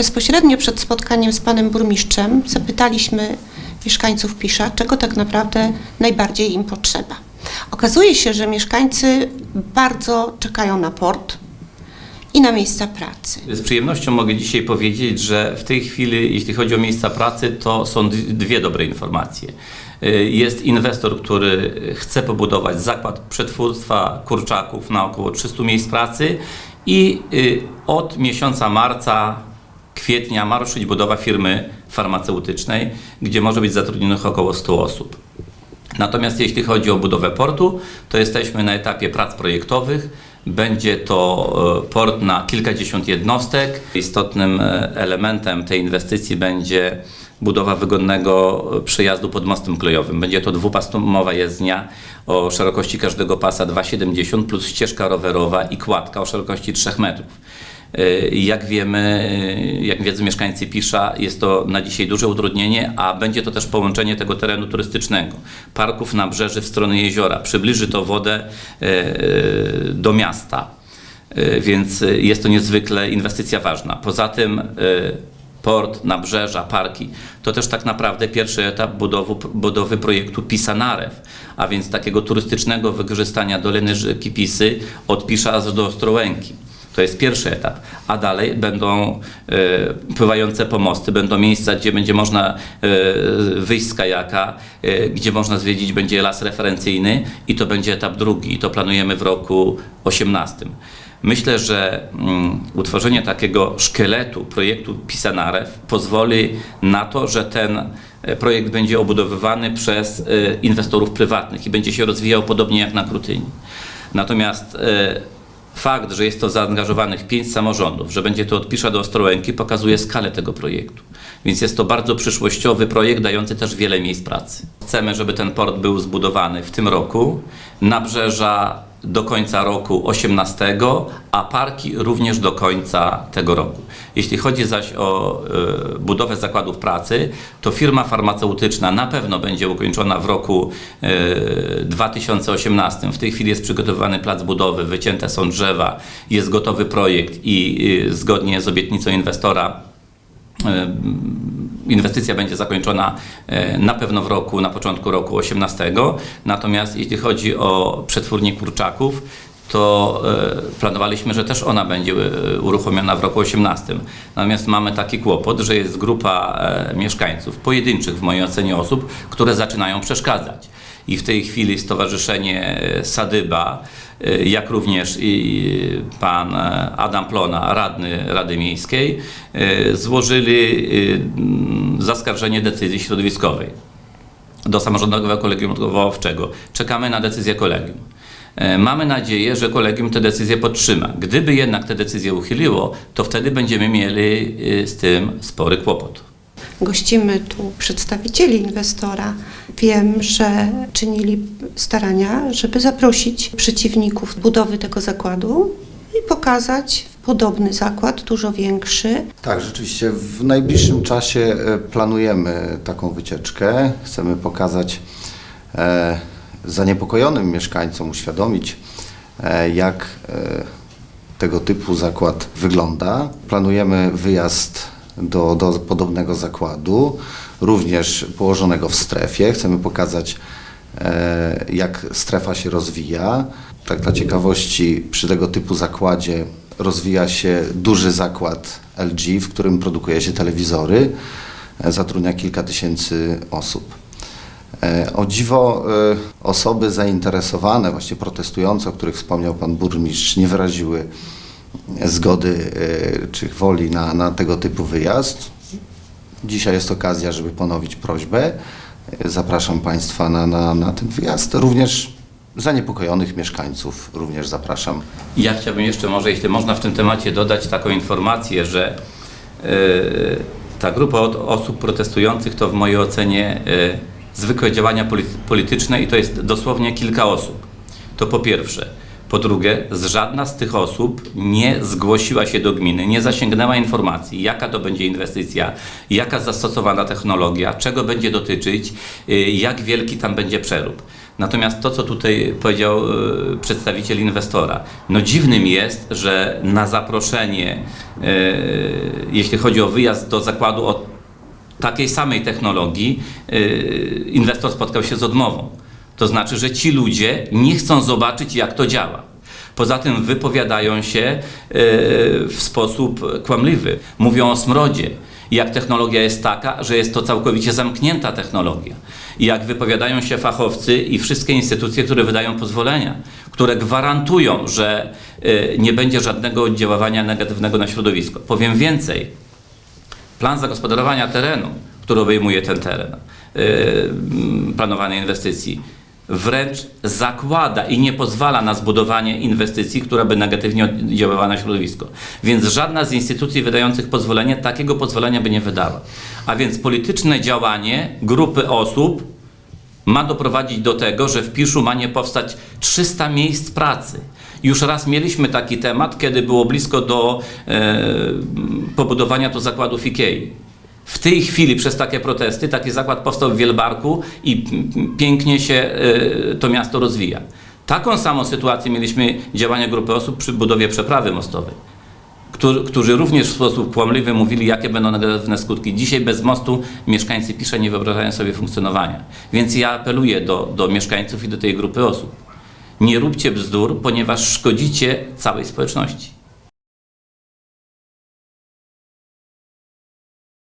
Bezpośrednio przed spotkaniem z panem burmistrzem zapytaliśmy mieszkańców Pisza, czego tak naprawdę najbardziej im potrzeba. Okazuje się, że mieszkańcy bardzo czekają na port i na miejsca pracy. Z przyjemnością mogę dzisiaj powiedzieć, że w tej chwili, jeśli chodzi o miejsca pracy, to są dwie dobre informacje. Y, Jest inwestor, który chce pobudować zakład przetwórstwa kurczaków na około 300 miejsc pracy i y, od miesiąca marca, kwietnia ma ruszyć budowa firmy farmaceutycznej, gdzie może być zatrudnionych około 100 osób. Natomiast jeśli chodzi o budowę portu, to jesteśmy na etapie prac projektowych. Będzie to e, port na kilkadziesiąt jednostek. Istotnym e, elementem tej inwestycji będzie budowa wygodnego e, przejazdu pod mostem kolejowym. Będzie to dwupastumowa jezdnia o szerokości każdego pasa 2,70 plus ścieżka rowerowa i kładka o szerokości 3 metrów. Y, Jak wiemy, y, jak wiedzą mieszkańcy Pisza, jest to na dzisiaj duże utrudnienie, a będzie to też połączenie tego terenu turystycznego, parków nabrzeży w stronę jeziora. Przybliży to wodę y, do miasta, więc jest to niezwykle inwestycja ważna. Poza tym port, nabrzeża, parki, to też tak naprawdę pierwszy etap budowy, budowy projektu Pisanarew, a więc takiego turystycznego wykorzystania Doliny Rzeki Pisy od Pisza aż do Ostrołęki. To jest pierwszy etap, a dalej będą e, pływające pomosty, będą miejsca, gdzie będzie można e, wyjść z kajaka, e, gdzie można zwiedzić będzie las referencyjny i to będzie etap drugi i to planujemy w roku 18. Myślę, że mm, utworzenie takiego szkieletu projektu Pisanarew pozwoli na to, że ten projekt będzie obudowywany przez e, inwestorów prywatnych i będzie się rozwijał podobnie jak na Krutyni. Natomiast e, fakt, że jest to zaangażowanych pięć samorządów, że będzie to od Pisza do Ostrołęki, pokazuje skalę tego projektu. Więc jest to bardzo przyszłościowy projekt, dający też wiele miejsc pracy. Chcemy, żeby ten port był zbudowany w tym roku, nabrzeża do końca roku 18, a parki również do końca tego roku. Jeśli chodzi zaś o e, budowę zakładów pracy, to firma farmaceutyczna na pewno będzie ukończona w roku e, 2018. W tej chwili jest przygotowywany plac budowy, wycięte są drzewa, jest gotowy projekt i e, zgodnie z obietnicą inwestora e, inwestycja będzie zakończona e, na pewno w roku, na początku roku 18. Natomiast jeśli chodzi o przetwórnię kurczaków, to e, planowaliśmy, że też ona będzie e, uruchomiona w roku 18. Natomiast mamy taki kłopot, że jest grupa mieszkańców, pojedynczych w mojej ocenie osób, które zaczynają przeszkadzać. I w tej chwili Stowarzyszenie e, Sadyba, e, jak również i pan e, Adam Plona, radny Rady Miejskiej, złożyli zaskarżenie decyzji środowiskowej do Samorządowego Kolegium Odwoławczego. Czekamy na decyzję kolegium. Mamy nadzieję, że kolegium tę decyzję podtrzyma. Gdyby jednak tę decyzję uchyliło, to wtedy będziemy mieli z tym spory kłopot. Gościmy tu przedstawicieli inwestora. Wiem, że czynili starania, żeby zaprosić przeciwników budowy tego zakładu i pokazać podobny zakład, dużo większy. Tak, rzeczywiście w najbliższym czasie e, planujemy taką wycieczkę. Chcemy pokazać e, zaniepokojonym mieszkańcom, uświadomić, e, jak e, tego typu zakład wygląda. Planujemy wyjazd do, do podobnego zakładu, również położonego w strefie. Chcemy pokazać, e, jak strefa się rozwija. Tak dla ciekawości, przy tego typu zakładzie rozwija się duży zakład LG, w którym produkuje się telewizory. E, Zatrudnia kilka tysięcy osób. E, O dziwo osoby zainteresowane, właśnie protestujące, o których wspomniał pan burmistrz, nie wyraziły zgody e, czy woli na, na tego typu wyjazd. Dzisiaj jest okazja, żeby ponowić prośbę. Zapraszam Państwa na, na, na ten wyjazd. Również zaniepokojonych mieszkańców również zapraszam. Ja chciałbym jeszcze może, jeśli można w tym temacie dodać taką informację, że e, ta grupa osób protestujących to w mojej ocenie e, zwykłe działania polity- polityczne i to jest dosłownie kilka osób. To po pierwsze. Po drugie, z żadna z tych osób nie zgłosiła się do gminy, nie zasięgnęła informacji, jaka to będzie inwestycja, jaka zastosowana technologia, czego będzie dotyczyć, y, jak wielki tam będzie przerób. Natomiast to, co tutaj powiedział e, przedstawiciel inwestora, no dziwnym jest, że na zaproszenie, e, jeśli chodzi o wyjazd do zakładu o takiej samej technologii, inwestor spotkał się z odmową. To znaczy, że ci ludzie nie chcą zobaczyć, jak to działa. Poza tym wypowiadają się e, w sposób kłamliwy. Mówią o smrodzie. Jak technologia jest taka, że jest to całkowicie zamknięta technologia. I jak wypowiadają się fachowcy i wszystkie instytucje, które wydają pozwolenia, które gwarantują, że e, nie będzie żadnego oddziaływania negatywnego na środowisko. Powiem więcej, plan zagospodarowania terenu, który obejmuje ten teren, yy, planowanej inwestycji, wręcz zakłada i nie pozwala na zbudowanie inwestycji, która by negatywnie oddziaływała na środowisko. Więc żadna z instytucji wydających pozwolenie takiego pozwolenia by nie wydała. A więc polityczne działanie grupy osób ma doprowadzić do tego, że w Piszu ma nie powstać 300 miejsc pracy. Już raz mieliśmy taki temat, kiedy było blisko do e, pobudowania tu zakładów Ikei. W tej chwili przez takie protesty taki zakład powstał w Wielbarku i pięknie się e, to miasto rozwija. Taką samą sytuację mieliśmy działania grupy osób przy budowie przeprawy mostowej którzy, którzy również w sposób kłamliwy mówili, jakie będą negatywne skutki. Dzisiaj bez mostu mieszkańcy Pisza nie wyobrażają sobie funkcjonowania. Więc ja apeluję do, do mieszkańców i do tej grupy osób. Nie róbcie bzdur, ponieważ szkodzicie całej społeczności.